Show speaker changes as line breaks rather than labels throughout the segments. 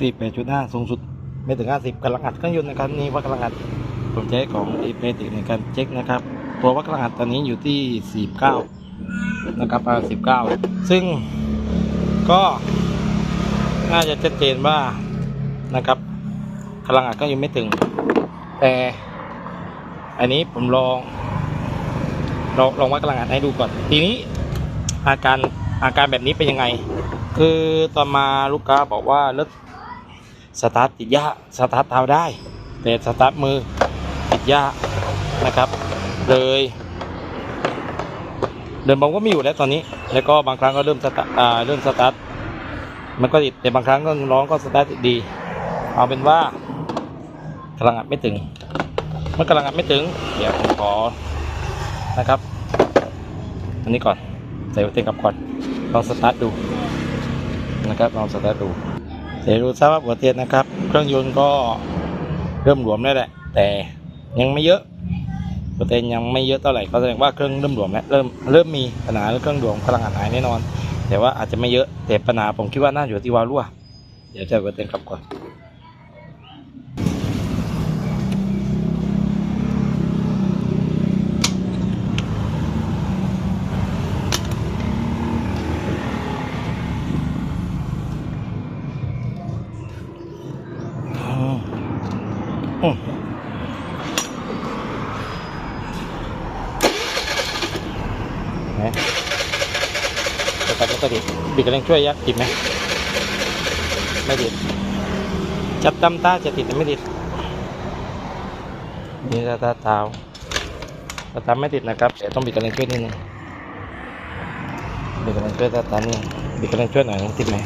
สี่แปดจุดห้าสูงสุดไม่ถึงห้าสิบกำลังอัดเครื่องยนต์นะครับนี่วัดกำลังอัดผมใช้ของอีเมติในการเช็คนะครับ ตัววัดกำลังอัดตอนนี้อยู่ที่สี่เก้านะครับประมาณสิบเก้าซึ่งก็น่าจะชัดเจนว่านะครับกำลังอัดก็ยังไม่ถึง แต่อันนี้ผมลองลองลองวัดกำลังอัดให้ดูก่อน ทีนี้อาการอาการแบบนี้เป็นยังไง คือตอนมาลูกค้าบอกว่ารถ สตาร์ทติดยากสตาร์ทเท้าได้ แต่สตาร์ทมือติดยากนะครับ เลยเดินบอมก็ไม่อยู่แล้วตอนนี้ แล้วก็บางครั้งก็เริ่มสตาร์ทเริ่มสตาร์ทมันก็ติดแต่บางครั้งก็ร้องก็สตาร์ทติดดี เอาเป็นว่ากำลังอัดไม่ถึง เมื่อกำลังอัดไม่ถึง เดี๋ยวผมขอนะครับ อันนี้ก่อนใส่หัวเต็งกับก่อนลองสตาร์ทดูนะครับลองสตาร์ทดู เดี๋ยวดูทราบว่าหัวเตียนนะครับ เครื่องยนต์ก็เริ่มหลวมแล้วแหละ แต่ยังไม่เยอะหัวเตียนยังไม่เยอะเท่าไหร่ก็แสดงว่าเครื่องเริ่มหลวมแล้วเริ่มเริ่มมีปัญหาเรื่องเครื่องหลวมพลังงานหายแน่นอน แต่ว่าอาจจะไม่เยอะแต่ปัญหาผมคิดว่าน่าอยู่ที่วาล์วรั่วเดี๋ยวจะหัวเตียนกลับก่อน อืมไหนเดี๋ยวกันก็ติดบิดกระเร่งช่วยยัดติดไหมไม่ติดจับตำตาจะติดหรือไม่ติดนี่ตาตาเท้าตาตาไม่ติดนะครับแต่ต้องบิดกระเร่งช่วยนิดนึงบิดกระเร่งช่วยตาตานี่บิดกระเร่งช่วยหน่อยติดไหม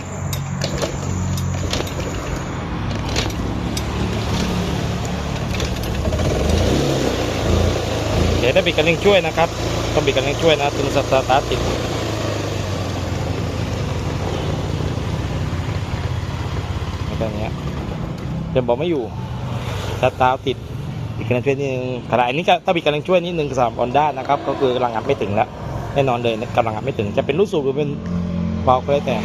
ดี๋ยวได้บิดกันเร่งช่วยนะครับต้องบิดกันเร่งช่วยนะถึงสตาร์ทติดแบบนี้ยเดี๋ยวบอกไม่อยู่สตาร์ทติดบิดกันเร่งช่วยนิดนึงขณะอันนี้ก็ถ้าบิดกันเร่งช่วยนิดนึงสามออนด้านะครับ ก็คือกำลังอัดไม่ถึงแล้วแน่นอนเลยกำลังอัดไม่ถึงจะเป็นลูกสูบหรือเป็นเบาก็แล้แต่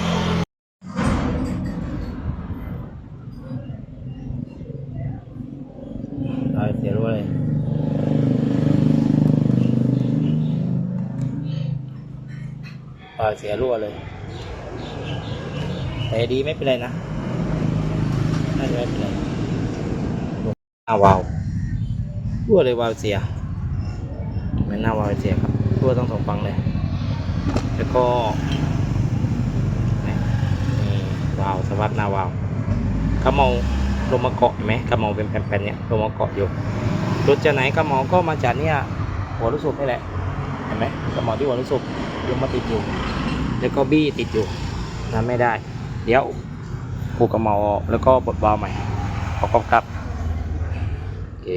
เอาเสียรู้เลย ปล่อยเสียรั่วเลย แต่ดีไม่เป็นไรนะ น่าจะไม่เป็นไรหน้าวาวรั่วเลยวาวเสียเหมือนหน้าวาวเสียครับรั่วต้องสองฝั่งเลย แล้วก็นี่วาวสวัสดหน้าวาวขมองลงมาเกาะเห็นไหมขมงเป็นแผ่นๆเนี่ยลงมาเกาะอยู่รถจะไหนขมองก็มาจากเนี่ยหัวลูกสูบนี่แหละ เห็นไหมขมองที่หัวลูกสูบลงมาติดอยู่ แล้วก็บี้ติดอยู่นะไม่ได้ เดี๋ยวผูกกระเมาอแล้วก็บดวาล์วใหม่ขอกครับโอเค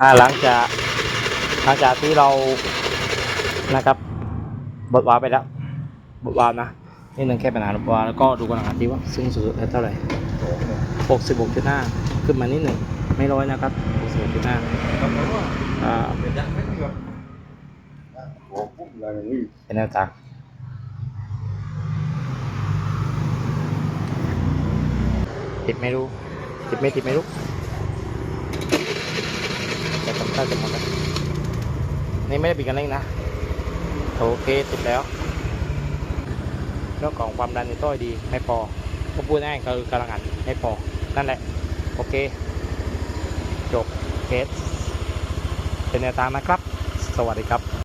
อ่าหลังจากหลังจากที่เรานะครับบดวาล์วไปแล้วบดวาล์วนะนี่หนึ่งแค่ปัญหาบดวาล์วแล้วก็ดูกำลังอัดที่ว่าซึ่งสุดเท่าไหร่หกสิบหกจุดห้าขึ้นมานิดหนึ่งไม่ร้อยนะครับหกสิบหกจุดห้า อ่าเป็นแนวทางติดไม่รู้ ติดไม่ติดไม่รู้จะทำท่าจะหมดแล้วนี่ไม่ได้ปิดกันเร่งนะ โอเคติดแล้วเรื่องของความดันในต้อยดีไม่พอก็พูดง่ายคือกำลังอัดไม่พอ นั่นแหละ โอเค จบเคส เป็นแนวทางนะครับ สวัสดีครับ